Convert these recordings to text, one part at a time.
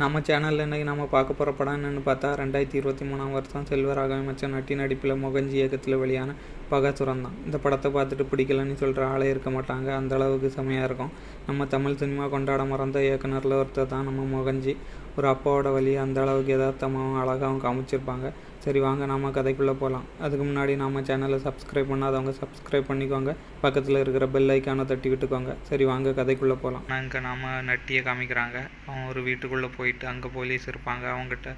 நம்ம சேனலில் இன்றைக்கி நம்ம பார்க்க போகிற படம் என்னென்னு பார்த்தா ரெண்டாயிரத்தி இருபத்தி மூணாம் வருஷம் செல்வராகவே மச்சன் நட்டி நடிப்பில் மொகஞ்சி இயக்கத்தில் வெளியான பகசுரம் தான் இந்த படத்தை பார்த்துட்டு பிடிக்கலன்னு சொல்கிற ஆளே இருக்க மாட்டாங்க. அந்த அளவுக்கு செமையாக இருக்கும். நம்ம தமிழ் சினிமா கொண்டாட மறந்த இயக்குனரில் ஒருத்தர் தான் நம்ம மொகஞ்சி ஒரு அப்பாவோட வழி அந்த அளவுக்கு யதார்த்தமாகவும் அழகாகவும் காமிச்சிருப்பாங்க. சரி வாங்க நாம் கதைக்குள்ளே போகலாம் அதுக்கு முன்னாடி நம்ம சேனலை சப்ஸ்கிரைப் பண்ணாதவங்க சப்ஸ்கிரைப் பண்ணிக்கோங்க. பக்கத்தில் இருக்கிற பெல் ஐக்கானை தட்டி விட்டுக்கோங்க. சரி வாங்க கதைக்குள்ளே போகலாம் அங்கே நாம் நட்டியை காமிக்கிறாங்க. அவன் ஒரு வீட்டுக்குள்ளே போயிட்டு அங்கே போலீஸ் இருப்பாங்க. அவங்ககிட்ட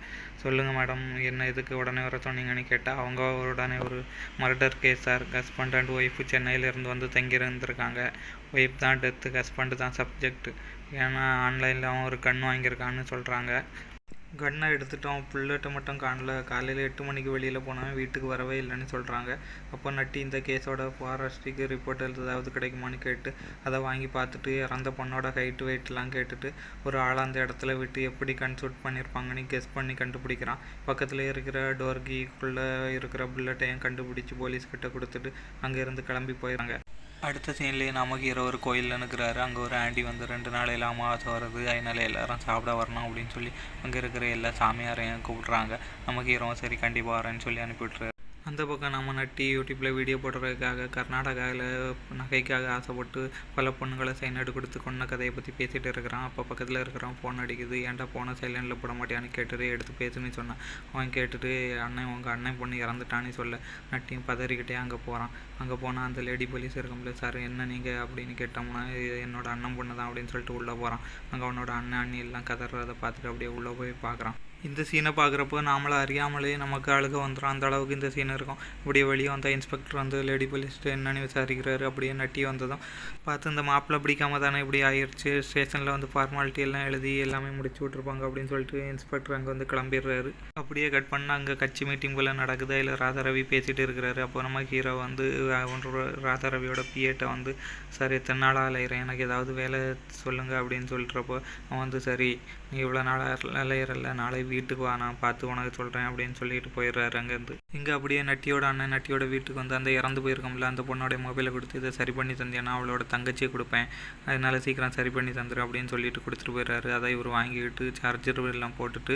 சொல்லுங்கள் மேடம் என்ன இதுக்கு உடனே வர சொன்னீங்கன்னு கேட்டால் அவங்க உடனே ஒரு murder case sir husband and wife சென்னையிலேருந்து வந்து தங்கியிருந்திருக்காங்க. ஒய்ஃப் தான் டெத்து ஹஸ்பண்டு தான் சப்ஜெக்ட் ஏன்னா ஆன்லைனில் அவன் ஒரு கண் வாங்கியிருக்கான்னு சொல்கிறாங்க கன்னை எடுத்துட்டோம். புல்லட்டை மட்டும் காணல. காலையில் எட்டு மணிக்கு வெளியில் போனவன் வீட்டுக்கு வரவே இல்லைன்னு சொல்கிறாங்க அப்போ நட்டி இந்த கேஸோட ஃபாரஸ்ட்டுக்கு ரிப்போர்ட் ஏதாவது கிடைக்குமான்னு கேட்டு அதை வாங்கி பார்த்துட்டு இறந்த பொண்ணோட ஹைட்டு வெயிட்லாம் கேட்டுட்டு ஒரு ஆள் அந்த இடத்துல விட்டு எப்படி கன்சல்ட் பண்ணியிருப்பாங்கன்னு கெஸ் பண்ணி கண்டுபிடிக்கிறான். பக்கத்தில் இருக்கிற டோர்கிக்குள்ளே இருக்கிற புல்லட்டையும் கண்டுபிடிச்சி போலீஸ்கிட்ட கொடுத்துட்டு அங்கேருந்து கிளம்பி போயிடுறாங்க. அடுத்த சீன்லேயே நமக்கு இரவு ஒரு கோயிலில் நிற்கிறாரு அங்கே ஒரு ஆண்டி வந்து ரெண்டு நாள் இல்லாமல் ஆசை வருது அதனால் எல்லாரும் சாப்பிட வரணும் அப்படின்னு சொல்லி அங்கே இருக்கிற எல்லா சாமியாரையும் கூப்பிட்றாங்க. நமக்கு இரவும் சரி கண்டிப்பாக வரேன்னு சொல்லி அனுப்பிவிட்றாரு அந்த பக்கம் நம்ம நட்டி யூடியூப்பில் வீடியோ போடுறதுக்காக கர்நாடகாவில் நகைக்காக ஆசைப்பட்டு பல பொண்ணுங்களை சைனாடு கொடுத்து கொண்ட கதையை பற்றி பேசிகிட்டு இருக்கிறான். அப்போ பக்கத்தில் இருக்கிறான் ஃபோன் அடிக்குது. ஏன்டா ஃபோனை சைலண்டில் போட மாட்டியான்னு கேட்டுட்டு எடுத்து பேசுன்னு சொன்னான். அவன் கேட்டுட்டு அண்ணன் உங்கள் அண்ணன் பொண்ணு இறந்துட்டான்னு சொல்ல. நட்டியும் பதறிக்கிட்டே அங்கே போகிறான் அங்கே போனால் அந்த லேடி போலீஸ் இருக்கும்ல சார் என்ன நீங்கள் அப்படின்னு கேட்டோம்னா என்னோட அண்ணன் பொண்ணு தான் அப்படின்னு சொல்லிட்டு உள்ளே போகிறான் அங்கே அவனோட அண்ணன் அண்ணி எல்லாம் கதறதை பார்த்துட்டு அப்படியே உள்ளே போய் பார்க்குறான் இந்த சீனை பார்க்குறப்போ நாமளை அறியாமலே நமக்கு அழுக வந்துடும் அந்த அளவுக்கு இந்த சீன் இருக்கும். இப்படியே வெளியே வந்தால் இன்ஸ்பெக்டர் வந்து லேடி போலீஸ்ட்டு என்னன்னு விசாரிக்கிறாரு அப்படியே நட்டி வந்ததும். பார்த்து இந்த மாப்பிள்ளை பிடிக்காம தானே இப்படி ஆயிடுச்சு ஸ்டேஷனில் வந்து ஃபார்மாலிட்டி எல்லாம் எழுதி எல்லாமே முடிச்சு விட்ருப்பாங்க அப்படின்னு சொல்லிட்டு இன்ஸ்பெக்டர் அங்கே வந்து கிளம்பிடுறாரு. அப்படியே கட் பண்ண அங்கே கட்சி மீட்டிங் போல் நடக்குது? இல்லை ராதாரவி பேசிகிட்டு இருக்கிறாரு. அப்போ நம்ம ஹீரோ வந்து அவனோட ராதாரவியோட பிஏட்டை வந்து சரி எத்தனை நாள் அலையிறேன் எனக்கு ஏதாவது வேலை சொல்லுங்கள் அப்படின்னு சொல்கிறப்போ அவன் வந்து சரி நீ இவ்வளோ நாள் அலையிறல்ல நாளை வீட்டுக்கு வா நான் பார்த்து உனக்கு சொல்கிறேன் அப்படின்னு சொல்லிட்டு போயிடுறாரு அங்கேருந்து. இங்கே அப்படியே நட்டியோட அண்ணன் நட்டியோட வீட்டுக்கு வந்து அந்த இறந்து போயிருக்கோம்ல அந்த பொண்ணோடைய மொபைலை கொடுத்து இதை சரி பண்ணி தந்தேன்னா அவளோட தங்கச்சியை கொடுப்பேன். அதனால சீக்கிரம் சரி பண்ணி தந்துடும் அப்படின்னு சொல்லிட்டு கொடுத்துட்டு போயிடுறாரு. அதை இவர் வாங்கிக்கிட்டு சார்ஜர் எல்லாம் போட்டுட்டு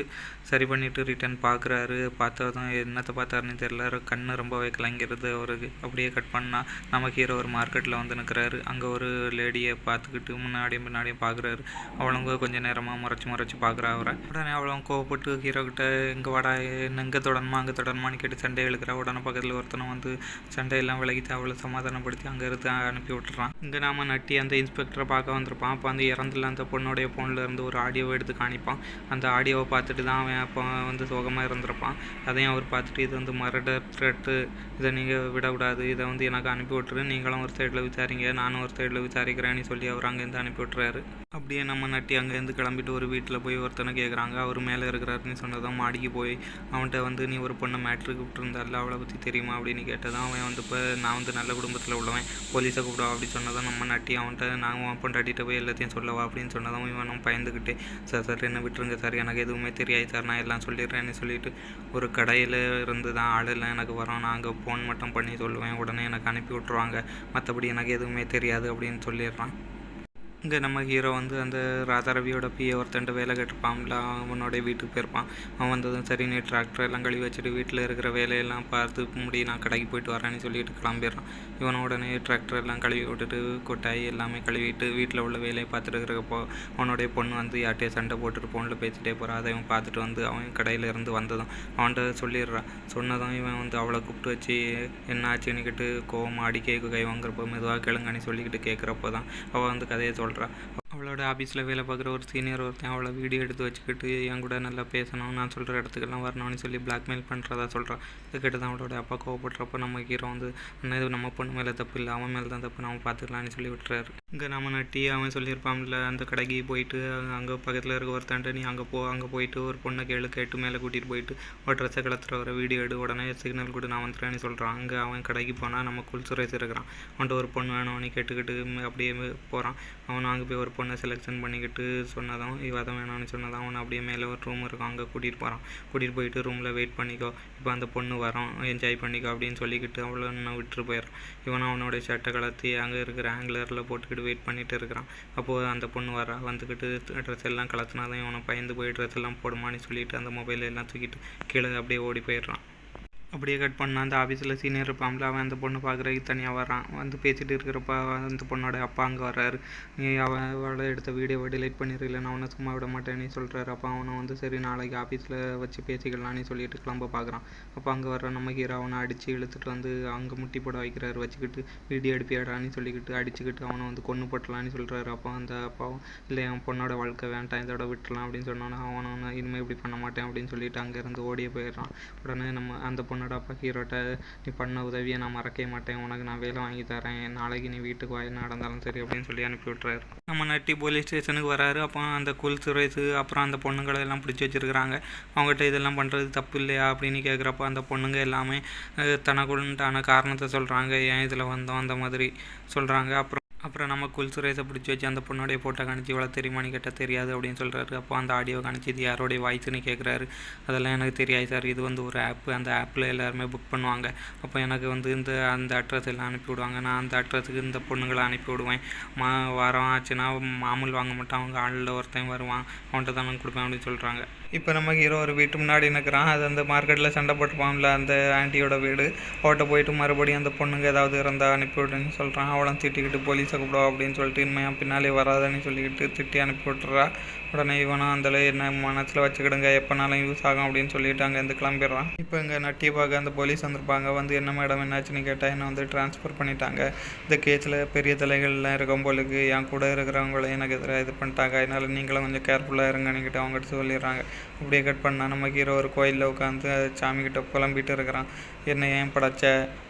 சரி பண்ணிவிட்டு ரிட்டர்ன் பார்க்குறாரு. பார்த்ததும் என்னத்தை பார்த்தாருன்னு தெரியல. கண்ணு ரொம்பவே கலங்கிறது அவருக்கு அப்படியே கட் பண்ணால் நம்ம ஹீரோ ஒரு மார்க்கெட்டில் வந்து நிற்கிறாரு அங்கே ஒரு லேடியை பார்த்துக்கிட்டு முன்னாடியும் பின்னாடியும் பார்க்குறாரு. அவளுங்க கொஞ்சம் நேரமாக முறைச்சி முறைச்சி பார்க்குறா அவரை. உடனே அவளும் கோவப்பட்டு ஹீரோ கிட்ட இங்கே வாடா என்ன இங்கே தொடணுமா அங்கே தொடணுமான்னு கேட்டு சண்டை இழுக்கிறா. உடனே பக்கத்தில் ஒருத்தனை வந்து சண்டையெல்லாம் விலகிட்டு அவளை சமாதானப்படுத்தி அங்கே இருந்து அனுப்பி விட்டுறான். இங்கே நாம நட்டி அந்த இன்ஸ்பெக்டரை பார்க்க வந்திருப்பான். அப்போ வந்து இறந்துல அந்த பொண்ணுடைய ஃபோனில் இருந்து ஒரு ஆடியோவை எடுத்து காணிப்பான். அந்த ஆடியோவை பார்த்துட்டு தான் அவன் அப்போ வந்து சோகமாக இருந்திருப்பான். அதையும் அவர் பார்த்துட்டு இது வந்து மரடர் த்ரெட்டு இதை நீங்கள் விடக்கூடாது. இதை வந்து எனக்கு அனுப்பி விட்டுரு. நீங்களும் ஒரு சைடில் விசாரிங்க. நானும் ஒரு சைடில் விசாரிக்கிறேன்னு சொல்லி அவர் அங்கேருந்து அனுப்பி விட்டுறாரு. அப்படியே நம்ம நட்டி அங்கேருந்து கிளம்பிட்டு ஒரு வீட்டில் போய் ஒருத்தனை கேட்குறாங்க அவர் மேலே அப்படின்னு சொன்னதும் மாடிக்கு போய் அவன்கிட்ட வந்து நீ ஒரு பொண்ணை மேட்ருக்கு விட்டுருந்தால அவளை பற்றி தெரியுமா? அப்படின்னு கேட்டதான் அவன் வந்து இப்போ நான் வந்து நல்ல குடும்பத்தில் உள்ளவன் போலீஸை கூப்பிடுவா அப்படி சொன்னதான் நம்ம நட்டி அவன்கிட்ட நாங்கள் உன் பொண்டாட்டிகிட்ட போய் எல்லாத்தையும் சொல்லவா? அப்படின்னு சொன்னதும் இவனும் பயந்துக்கிட்டே சார் சார் என்ன விட்டுருங்க சார் எனக்கு எதுவுமே தெரியாது சார் நான் எல்லாம் சொல்லிடுறேன்னு சொல்லிட்டு ஒரு கடையில் இருந்து தான் ஆளெல்லாம் எனக்கு வரும் நான் அங்கே ஃபோன் மட்டும் பண்ணி சொல்லுவேன் உடனே எனக்கு அனுப்பி விட்ருவாங்க மற்றபடி எனக்கு எதுவுமே தெரியாது அப்படின்னு சொல்லிடுறான். இங்கே நம்ம ஹீரோ வந்து அந்த ராதாரவியோட பிஏ ஒருத்தன்ட்டு வேலை கேட்டிருப்பான்ல அவனோட வீட்டுக்கு போயிருப்பான். அவன் வந்ததும் சரி நீ டிராக்டர் எல்லாம் கழுவி வச்சுட்டு வீட்டில் இருக்கிற வேலையெல்லாம் பார்த்து முடி நான் கடைக்கு போயிட்டு வரேன்னு சொல்லிட்டு கிளம்பிடுறான். இவன் உடனே டிராக்டர் எல்லாம் கழுவி விட்டுட்டு கொட்டாய் எல்லாமே கழுவிட்டு வீட்டில் உள்ள வேலையை பார்த்துட்டு இருக்கிறப்போ அவனுடைய பொண்ணு வந்து யார்ட்டையே சண்டை போட்டுட்டு ஃபோனில் பேசிட்டே போகிறான் அதை இவன் பார்த்துட்டு வந்து அவன் கடையில் இருந்து வந்ததும் அவன்கிட்ட சொல்லிடுறான் சொன்னதும் இவன் வந்து அவளை கூப்பிட்டு வச்சு என்ன ஆச்சுன்னு கேட்டு கோவம் அடிக்க கை வாங்குறப்போ மெதுவாக கிளங்கன்னு சொல்லிக்கிட்டு கேட்குறப்போ தான் அவள் வந்து கதையை சொல்கிறா அவளோட ஆஃபீஸில் வேலை பார்க்குற ஒரு சீனியர் ஒருத்தன் அவளை வீடியோ எடுத்து வச்சுக்கிட்டு என் கூட நல்லா பேசணும் நான் சொல்கிற இடத்துக்கெல்லாம் வரணும்னு சொல்லி பிளாக்மெயில் பண்ணுறதா சொல்கிறான் இது கேட்டு தான் அவளோட அப்பா கோவப்படுறப்ப நம்ம ஹீரோ வந்து அண்ணா இது நம்ம பொண்ணு மேலே தப்பு இல்லை அவன் மேலே தான் தப்பு நம்ம பார்த்துக்கலாம்னு சொல்லி விட்டுறாரு. இங்கே நம்ம நட்டி அவன் சொல்லியிருப்பான்ல அந்த கடைக்கு போயிட்டு அங்கே பக்கத்தில் இருக்க ஒருத்தன்ட்டு நீ அங்கே போ அங்கே போயிட்டு ஒரு பொண்ணை கேளு கேட்டு மேலே கூட்டிகிட்டு போயிட்டு ஒரு ட்ரெஸ்ஸை கிளத்துற வர வீடியோ எடு உடனே சிக்னல் கூட நான் வந்துடுறேன்னு சொல்கிறான் அங்கே அவன் கடைக்கு போனால் நம்ம குல் சுரேஷ் இருக்கிறான். அவன்கிட்ட ஒரு பொண்ணு வேணும் அவனை கேட்டுக்கிட்டு அப்படியே போகிறான் அவன் அங்கே போய் ஒரு பொண்ணு பொண்ணுங்க செலெக்ஷன் பண்ணிக்கிட்டு சொன்னதும் இவ தான் வேணாம்னு சொன்னதும் அவனை அப்படியே மேலே ஒரு ரூம் இருக்கும். அங்கே கூட்டிகிட்டு போகிறான் கூட்டிகிட்டு போயிட்டு ரூமில் வெயிட் பண்ணிக்கோ. இப்போ அந்த பொண்ணு வரோம். என்ஜாய் பண்ணிக்கோ அப்படின்னு சொல்லிக்கிட்டு அவ்வளோ இன்னும் விட்டுட்டு போயிடுறான். இவன் அவனோட சட்டை கலத்தி அங்கே இருக்கிற ஆங்கிலரில் போட்டுக்கிட்டு வெயிட் பண்ணிட்டு இருக்கிறான். அப்போது அந்த பொண்ணு வரா வந்துக்கிட்டு ட்ரெஸ் எல்லாம் கலத்துனா தான் இவனை பயந்து போய் ட்ரெஸ் எல்லாம் போடுமான்னு சொல்லிட்டு அந்த மொபைல் எல்லாம் தூக்கிட்டு கீழே அப்படியே ஓடி போயிடுறான். அப்படியே கட் பண்ணால் அந்த ஆஃபீஸில் சீனியர் இருப்பான்ல அவன் அந்த பொண்ணு பார்க்குறதுக்கு தனியாக வரான் வந்து பேசிகிட்டு இருக்கிறப்ப அந்த பொண்ணோட அப்பா அங்கே வர்றாரு. நீ அவன் அவளை எடுத்த வீடியோவை டிலைட் பண்ணிருக்கல நான் அவனை சும்மா விட மாட்டேன்னு சொல்கிறாரு அப்போ அவனை வந்து சரி நாளைக்கு ஆஃபீஸில் வச்சு பேசிக்கலாம்னு சொல்லிட்டு கிளம்ப பார்க்குறான். அப்போ அங்கே வர்ற நம்ம ஹீரோ அவனை அடித்து இழுத்துட்டு வந்து அங்கே முட்டி போட வைக்கிறாரு வச்சுக்கிட்டு வீடியோ எடுப்பியாடான்னு சொல்லிக்கிட்டு அடிச்சுக்கிட்டு அவனை வந்து கொன்று போட்டலான்னு சொல்கிறாரு அப்போ அந்த அப்பாவும் இல்லை என் பொண்ணோட வாழ்க்கை வேண்டாம் இதோட விட்டுலாம் அப்படின்னு சொன்னோன்னே அவனை இனிமேல் இப்படி பண்ண மாட்டேன் அப்படின்னு சொல்லிட்டு அங்கேருந்து ஓடியே போயிடுறான். உடனே நம்ம அந்த பொண்ணு பொண்ணோட அப்பா ஹீரோட்ட நீ பண்ண உதவியை நான் மறக்கவே மாட்டேன். உனக்கு நான் வேலை வாங்கி தரேன். நாளைக்கு நீ வீட்டுக்கு வா என்ன நடந்தாலும் சரி அப்படின்னு சொல்லி அனுப்பி விட்றாரு நம்ம நட்டி போலீஸ் ஸ்டேஷனுக்கு வராரு. அப்போ அந்த குல் சுரேஷ் அப்புறம் அந்த பொண்ணுங்களை எல்லாம் பிடிச்சி வச்சிருக்கிறாங்க. அவங்ககிட்ட இதெல்லாம் பண்ணுறது தப்பு இல்லையா அப்படின்னு கேட்குறப்ப அந்த பொண்ணுங்க எல்லாமே தனக்குள்ளான காரணத்தை சொல்கிறாங்க ஏன் இதில் வந்தோம்? அந்த மாதிரி சொல்கிறாங்க அப்புறம் அப்புறம் நம்ம குல் சுரேஷை பிடிச்சி வச்சு அந்த பொண்ணுடைய ஃபோட்டோ காணிச்சு இவ்வளோ தெரியுமான்னு கேட்டால் தெரியாது அப்படின்னு சொல்கிறாரு அப்போ அந்த ஆடியோ காணிச்சு இது யாரோடைய வாய்ஸ்னு கேட்குறாரு அதெல்லாம் எனக்கு தெரியாது சார் இது வந்து ஒரு ஆப்பு அந்த ஆப்பில் எல்லாருமே புக் பண்ணுவாங்க. அப்போ எனக்கு வந்து இந்த அந்த அட்ரஸ் எல்லாம் அனுப்பிவிடுவாங்க நான் அந்த அட்ரஸுக்கு இந்த பொண்ணுங்களை அனுப்பிவிடுவேன் மா வாரம் ஆச்சுன்னா மாமூல் வாங்க மாட்டேன். அவங்க ஆளில் ஒருத்தன் வருவான். அவன்கிட்ட தான் நான் கொடுப்பேன் அப்படின்னு சொல்கிறாங்க இப்போ நம்ம ஹீரோ ஒரு வீட்டு முன்னாடி நிற்கிறான் அது அந்த மார்க்கெட்டில் சண்டை போட்டுப்பான்ல அந்த ஆண்டியோட வீடு. அவட்ட போயிட்டு மறுபடியும் அந்த பொண்ணுங்க ஏதாவது இருந்தால் அனுப்பி விடுன்னு சொல்கிறான் அவளும் திட்டிக்கிட்டு போலீஸை கூப்பிடுவா அப்படின்னு சொல்லிட்டு இனிமையாக பின்னாலே வராதன்னு சொல்லிக்கிட்டு திட்டி அனுப்பி விட்டுறா. உடனே இவனா அந்த என்ன மனசில் வச்சுக்கிடுங்க எப்போனாலும் யூஸ் ஆகும் அப்படின்னு சொல்லிட்டு அங்கேருந்து கிளம்பிடுறான். இப்போ இங்கே நட்டி பார்க்க அந்த போலீஸ் வந்திருப்பாங்க. வந்து என்ன மேடம் என்னாச்சுன்னு கேட்டால் என்ன வந்து டிரான்ஸ்ஃபர் பண்ணிட்டாங்க. இந்த கேஸில் பெரிய தலைகள்லாம் இருக்கும் போலுக்கு என் கூட இருக்கிறவங்கள எனக்கு எதிராக இது பண்ணிட்டாங்க. அதனால் நீங்களும் கொஞ்சம் கேர்ஃபுல்லாக இருங்கன்னுக்கிட்ட அவங்ககிட்ட சொல்லிடுறாங்க. அப்படியே கட் பண்ணால் நம்ம ஹீரோ ஒரு கோயிலில் உட்காந்து சாமிக்கிட்ட புலம்பிட்டு இருக்கிறான். என்ன ஏன் படைச்ச?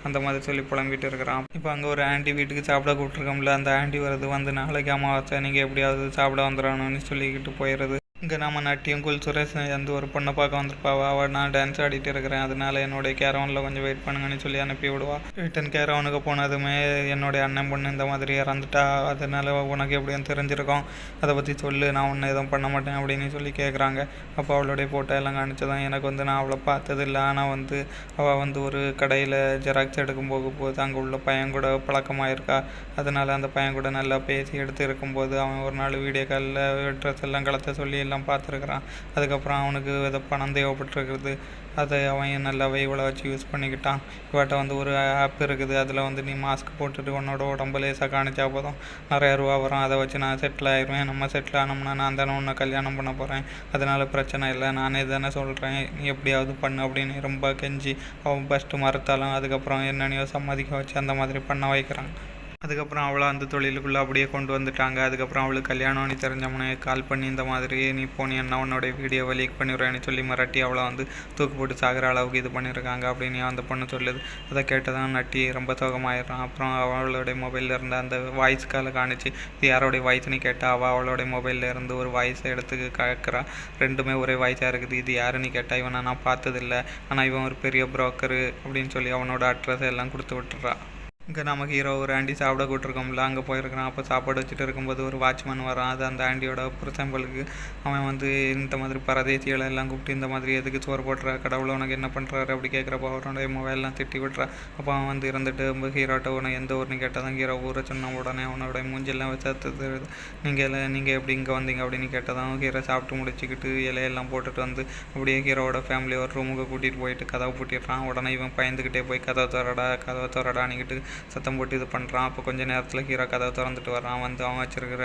அந்த மாதிரி சொல்லி புலம்பிட்டு இருக்கிறான். இப்போ அங்கே ஒரு ஆண்டி வீட்டுக்கு சாப்பிட கூப்பிட்ருக்கோம்ல அந்த ஆண்டி வருது வந்து நாளைக்கு அமாவாசை நீங்கள் எப்படியாவது சாப்பிட வந்துடணும்னு சொல்லிக்கிட்டு போயிடுறது. இங்கே நம்ம நட்டியும் குல் சுரேஷ் வந்து ஒரு பொண்ணை பார்க்க வந்திருப்பாவா? அவள் நான் டான்ஸ் ஆடிட்டு இருக்கிறேன். அதனால என்னுடைய கேரவனில் கொஞ்சம் வெயிட் பண்ணுங்கன்னு சொல்லி அனுப்பி விடுவா. ரிட்டன் கேரவனுக்கு போனதுமே என்னுடைய அண்ணன் பொண்ணு இந்த மாதிரி இறந்துட்டா. அதனால உனக்கு எப்படியும் தெரிஞ்சிருக்கோம். அதை பற்றி சொல்லு. நான் ஒன்றும் எதுவும் பண்ண மாட்டேன் அப்படின்னு சொல்லி கேட்குறாங்க அப்போ அவளுடைய ஃபோட்டோ எல்லாம் காணிச்சதான் எனக்கு வந்து நான் அவளை பார்த்தது இல்லை ஆனால் வந்து அவள் வந்து ஒரு கடையில் ஜெராக்ஸ் எடுக்கும் போகும்போது அங்கே உள்ள பையன் கூட பழக்கமாயிருக்கா. அதனால் அந்த பையன் கூட நல்லா பேசி எடுத்து இருக்கும்போது அவன் ஒரு நாள் வீடியோ காலில் ட்ரெஸ் எல்லாம் கலத்த சொல்லி எல்லாம் பார்த்துருக்குறான். அதுக்கப்புறம் அவனுக்கு ஏதோ பணம் தேவைப்பட்டிருக்குது அதை அவன் நல்லாவே இவ்வளோ வச்சு யூஸ் பண்ணிக்கிட்டான். இவட்ட வந்து ஒரு ஆப் இருக்குது. அதில் வந்து நீ மாஸ்க் போட்டுட்டு உன்னோட உடம்பு லேசாக காணிச்சா போதும். நிறையா ரூபா வரும். அதை வச்சு நான் செட்டில் ஆயிடுவேன் நம்ம செட்டில் ஆனோம்னா நான் தானே உன்னை கல்யாணம் பண்ண போகிறேன் அதனால் பிரச்சனை இல்லை. நானே தானே சொல்கிறேன் நீ எப்படியாவது பண்ணு அப்படின்னு ரொம்ப கெஞ்சி அவன் ஃபஸ்ட்டு மறுத்தாலும் அதுக்கப்புறம் என்னென்னையோ சம்மதிக்க வச்சு அந்த மாதிரி பண்ண வைக்கிறான். அதுக்கப்புறம் அவளை அந்த தொழிலுக்குள்ளே அப்படியே கொண்டு வந்துட்டாங்க. அதுக்கப்புறம் அவளுக்கு கல்யாணம் நீ தெரிஞ்சவனே கால் பண்ணி இந்த மாதிரி நீ போனி என்ன உன்னோட வீடியோவை லீக் பண்ணிடுறேன்னு சொல்லி மிரட்டி அவளை வந்து தூக்கு போட்டு சாகிற அளவுக்கு இது பண்ணியிருக்காங்க அப்படின்னு அந்த பொண்ணு சொல்லுது. அதை கேட்டதான் நட்டி ரொம்ப சோகமாயிடுறான். அப்புறம் அவளுடைய மொபைலில் இருந்த அந்த வாய்ஸ் காலை காணிச்சு இது யாரோடைய வாய்ஸ்னு கேட்டால் அவள் அவளுடைய மொபைலில் இருந்து ஒரு வாய்ஸை எடுத்து கேட்குறா ரெண்டுமே ஒரே வாய்ஸாக இருக்குது. இது யாருன்னு கேட்டால் இவனை நான் பார்த்ததில்ல. ஆனால் இவன் ஒரு பெரிய புரோக்கரு அப்படின்னு சொல்லி அவனோட அட்ரஸ் எல்லாம் கொடுத்து விட்டுறா இங்கே நம்ம ஹீரோ ஒரு ஆண்டி சாப்பிட கூட்டிருக்கோம்ல அங்கே போயிருக்கிறான். அப்போ சாப்பாடு வச்சுட்டு இருக்கும்போது ஒரு வாட்ச்மேன் வரான். அது அந்த ஆண்டியோட புருஷம்பலுக்கு. அவன் வந்து இந்த மாதிரி பரதேசிகளை எல்லாம் கூப்பிட்டு இந்த மாதிரி எதுக்கு சோறு போடுற? கடவுளை உனக்கு என்ன பண்ணுறாரு அப்படி கேட்குறப்போ அவரோட மொபைல்லாம் திட்டி விட்றான் அப்போ அவன் வந்து இருந்துட்டு ஹீரோட்ட உனக்கு எந்த ஊர்னு கேட்டால் தான் ஹீரோ ஊரை சொன்ன உடனே அவனோட மூஞ்செல்லாம் வச்சு நீங்கள் எல்லாம் நீங்கள் எப்படி இங்கே வந்தீங்க? அப்படின்னு கேட்டதான் ஹீரோ சாப்பிட்டு முடிச்சுக்கிட்டு இலையெல்லாம் போட்டுட்டு வந்து அப்படியே ஹீரோவோட ஃபேமிலி ஒரு ரூமுக்கு கூட்டிகிட்டு போயிட்டு கதவை பூட்டிடுறான். உடனே இவன் பயந்துக்கிட்டே போய் கதவை தரடா கதவை திறடான்னுக்கிட்டு சத்தம் போட்டு இது பண்ணுறான் அப்போ கொஞ்ச நேரத்தில் ஹீரோ கதவை திறந்துட்டு வர்றான். வந்து அவன் வச்சிருக்கிற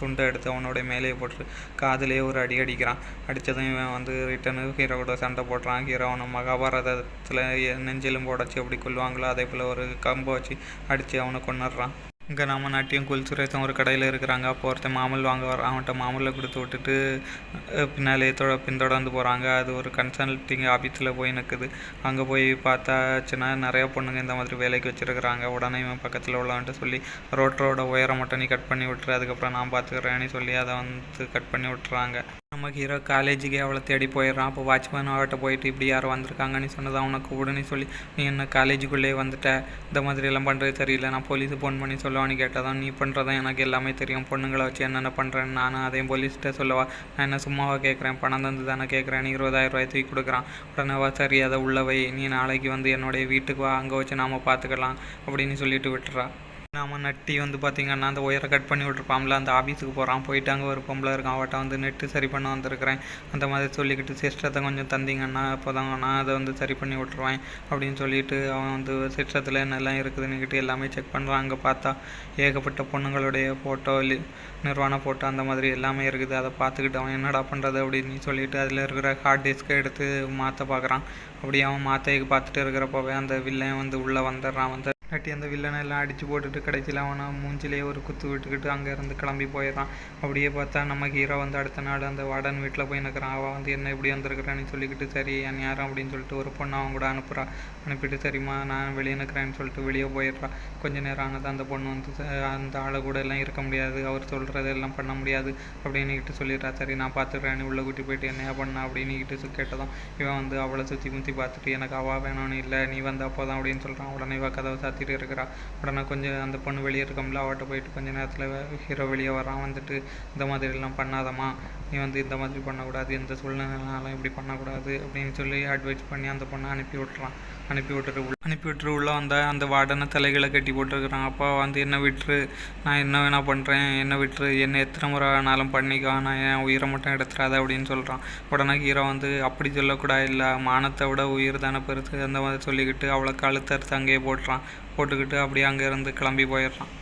துண்டை எடுத்து அவனோட மேலேயே போட்டு காதுலேயே ஒரு அடி அடிக்கிறான். அடித்ததும் இவன் வந்து ரிட்டனு ஹீரோ கூட சண்டை போடுறான். ஹீரோ அவனை மகாபாரதத்தில் நெஞ்சிலும் உடச்சி எப்படி கொள்வாங்களோ அதே போல் ஒரு கம்பை வச்சு அடித்து அவனை கொண்டுடுறான் இங்கே நம்ம நாட்டியம் குல் சுரேசன் ஒரு கடையில் இருக்கிறாங்க. அப்போ ஒருத்தன் மாமல் வாங்க வர அவன்கிட்ட மாமலை கொடுத்து விட்டுட்டு பின்னாலே தொட பின்தொடர்ந்து போகிறாங்க அது ஒரு கன்சல்டிங் ஆஃபீஸில் போய் நிற்குது அங்கே போய் பார்த்தாச்சுன்னா நிறைய பொண்ணுங்க இந்த மாதிரி வேலைக்கு வச்சுருக்குறாங்க. உடனே இவன் பக்கத்தில் உள்ளவன்ட்டு சொல்லி ரோட்டரோட உயரம் மட்டும் நீ கட் பண்ணி விட்டுரு அதுக்கப்புறம் நான் பார்த்துக்கிறேன்னு சொல்லி அதை வந்து கட் பண்ணி விட்டுறாங்க. நம்ம ஹீரோ காலேஜுக்கே அவளை தேடி போயிடுறான். அப்போ வாட்ச்மேன் அவட்ட போயிட்டு இப்படி யாரும் வந்திருக்காங்கன்னு சொன்னது அவனுக்கு உடனே சொல்லி நீ என்ன காலேஜுக்குள்ளே வந்துட்ட? இந்த மாதிரி எல்லாம் பண்ணுறது தெரியல நான் போலீஸுக்கு ஃபோன் பண்ணி சொல்ல சொல்லவான்னு கேட்டதான் நீ பண்ணுறதான் எனக்கு எல்லாமே தெரியும். பொண்ணுங்களை வச்சு என்னென்ன பண்ணுறேன்னு நானும் அதையும் போலீஸ்கிட்ட சொல்லவா? நான் என்ன சும்மாவாக கேட்குறேன்? பணம் தந்து தானே கேட்குறேன்? நீ இருபதாயிரம் ரூபாய் தூக்கி கொடுக்குறான். உடனேவா சரி அதை உள்ளவை நீ நாளைக்கு வந்து என்னுடைய வீட்டுக்கு வா. அங்கே வச்சு நாம் பார்த்துக்கலாம் அப்படின்னு சொல்லிட்டு விட்டுறா. நாம நட்டி வந்து பார்த்திங்கன்னா அந்த ஒயரை கட் பண்ணி விட்ருப்பாம்ல அந்த ஆஃபீஸுக்கு போகிறான் போயிட்டு அங்கே ஒரு பொம்பளை இருக்கான். அவட்ட வந்து நெட்டு சரி பண்ண வந்திருக்கிறேன். அந்த மாதிரி சொல்லிக்கிட்டு சிஸ்டத்தை கொஞ்சம் தந்திங்கன்னா அப்போ தான் நான் அதை வந்து சரி பண்ணி விட்ருவேன் அப்படின்னு சொல்லிட்டு அவன் வந்து சிஸ்டத்தில் என்னெல்லாம் இருக்குதுன்னுக்கிட்டு எல்லாமே செக் பண்ணுறான் அங்கே பார்த்தா ஏகப்பட்ட பொண்ணுங்களுடைய ஃபோட்டோ நிர்வாண ஃபோட்டோ அந்த மாதிரி எல்லாமே இருக்குது. அதை பார்த்துக்கிட்டு அவன் என்னடா பண்ணுறது அப்படின்னு சொல்லிட்டு அதில் இருக்கிற ஹார்ட் டிஸ்க்கை எடுத்து மாற்ற பார்க்குறான். அப்படி அவன் மாற்றைக்கு பார்த்துட்டு இருக்கிறப்பவே அந்த வில்லன் வந்து உள்ளே வந்துடுறான். வந்து இல்லாட்டி அந்த வில்லனை எல்லாம் அடித்து போட்டுட்டு கடைசியில் அவனை மூஞ்சிலேயே ஒரு குத்து விட்டுக்கிட்டு அங்கேருந்து கிளம்பி போயிடறான் அப்படியே பார்த்தா நம்ம ஹீரோ வந்து அடுத்த நாள் அந்த வார்டன் வீட்டில் போய் நிற்கிறான் அவள் வந்து என்ன இப்படி வந்திருக்கிறான்னு சொல்லிக்கிட்டு சரி என் யாரும்? அப்படின்னு சொல்லிட்டு ஒரு பொண்ணை அவன் கூட அனுப்புகிறா அனுப்பிட்டு சரிம்மா நான் வெளியே நிற்கிறேன்னு சொல்லிட்டு வெளியே போயிடுறா. கொஞ்ச நேரம் ஆனது அந்த பொண்ணு வந்து "ச- அந்த ஆளை கூட எல்லாம் இருக்க முடியாது. அவர் சொல்கிறது எல்லாம் பண்ண முடியாது. அப்படின்னுக்கிட்டு சொல்லிடுறா. சரி நான் பார்த்துக்கிறேன். நீ உள்ளே கூட்டி போயிட்டு என்னையா பண்ண? அப்படின்னுக்கிட்டு கேட்டதும் இவன் வந்து அவளை சுற்றி முற்றி பார்த்துட்டு எனக்கு அவள் வேணும்னு இல்லை. நீ வந்து அப்போதான் அப்படின்னு சொல்கிறான் உடனே இவ கதவை நடத்திட்டு இருக்கிறா. உடனே கொஞ்சம் அந்த பொண்ணு வெளியே இருக்கோம்ல அவட்ட போயிட்டு கொஞ்ச நேரத்தில் ஹீரோ வெளியே வரான் வந்துட்டு இந்த மாதிரி எல்லாம் பண்ணாதம்மா. நீ வந்து இந்த மாதிரி பண்ணக்கூடாது எந்த சூழ்நிலைனாலும் இப்படி பண்ணக்கூடாது அப்படின்னு சொல்லி அட்வைஸ் பண்ணி அந்த பொண்ணை அனுப்பி விட்டுறான். அனுப்பி விட்டுரு அனுப்பி விட்டுரு உள்ளே வந்தால் அந்த வார்டனை தலைகளை கட்டி போட்டிருக்கிறான். அப்பா வந்து என்ன விட்டுரு. நான் என்ன வேணா பண்ணுறேன் என்ன விட்டுரு. என்ன எத்தனை முறை வேணாலும் பண்ணிக்கோ. நான் என் உயிரை மட்டும் எடுத்துறாத அப்படின்னு சொல்கிறான் உடனே ஹீரோ வந்து அப்படி சொல்லக்கூடாது இல்லை மானத்தை விட உயிர் தானே பெருசு. அந்த மாதிரி சொல்லிக்கிட்டு அவளை கழுத்தறுத்து அங்கேயே போட்டுறான். போட்டுக்கிட்டு அப்படியே அங்கேருந்து கிளம்பி போயிடுறான்.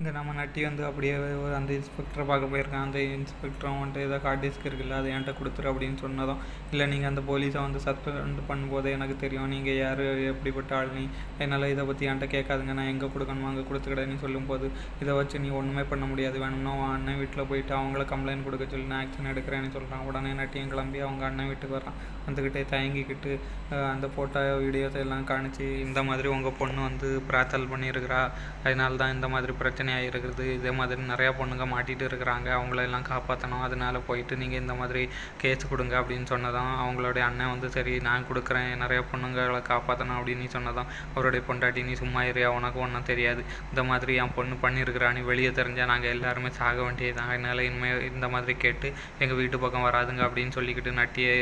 இந்த நம்ம நட்டி வந்து அப்படியே ஒரு அந்த இன்ஸ்பெக்டரை பார்க்க போயிருக்கான். அந்த இன்ஸ்பெக்டரும் வந்துட்டு ஏதோ ஹார்ட் டிஸ்க் இருக்குல்ல அதை என்கிட்ட கொடுத்துரு அப்படின்னு சொன்னதும் இல்லை நீங்கள் அந்த போலீஸை வந்து சஸ்பெண்ட் பண்ணும்போதே எனக்கு தெரியும். நீங்கள் யார் எப்படிப்பட்ட ஆள் நீ என்னால் இதை பற்றி என்கிட்ட கேட்காதுங்க. நான் எங்கே கொடுக்கணுமோ அங்கே கொடுத்துக்கிட்டேன்னு சொல்லும்போது இதை வச்சு நீ ஒன்றுமே பண்ண முடியாது. வேணும்னா உன் அண்ணன் வீட்டில் போயிட்டு அவங்கள கம்ப்ளைண்ட் கொடுக்க சொல்லி. நான் ஆக்ஷன் எடுக்கிறேன்னு சொல்கிறான் உடனே நட்டியும் கிளம்பி அவங்க அண்ணன் வீட்டுக்கு வரான் வந்துக்கிட்டே தயங்கிக்கிட்டு அந்த ஃபோட்டோ வீடியோஸ் எல்லாம் காணிச்சு இந்த மாதிரி உங்கள் பொண்ணு வந்து பிரார்த்தல் பண்ணியிருக்கிறா. அதனால தான் இந்த மாதிரி பிரச்சனை பிரச்சனையாக இருக்கிறது இதே மாதிரி நிறையா பொண்ணுங்க மாட்டிகிட்டு இருக்கிறாங்க. அவங்கள எல்லாம் காப்பாற்றணும் அதனால போயிட்டு நீங்கள் இந்த மாதிரி கேஸ் கொடுங்க அப்படின்னு சொன்னதான் அவங்களுடைய அண்ணன் வந்து சரி நான் கொடுக்குறேன். நிறைய பொண்ணுங்களை காப்பாற்றணும் அப்படின்னு சொன்னதான் அவருடைய பொண்டாட்டி நீ சும்மா இரு. உனக்கு ஒன்றும் தெரியாது. இந்த மாதிரி என் பொண்ணு பண்ணியிருக்கிறான்னு வெளியே தெரிஞ்சால் நாங்கள் எல்லாருமே சாக வேண்டியதுதான். அதனால இனிமேல் இந்த மாதிரி கேட்டு எங்கள் வீட்டு பக்கம் வராதுங்க அப்படின்னு சொல்லிக்கிட்டு நட்டியை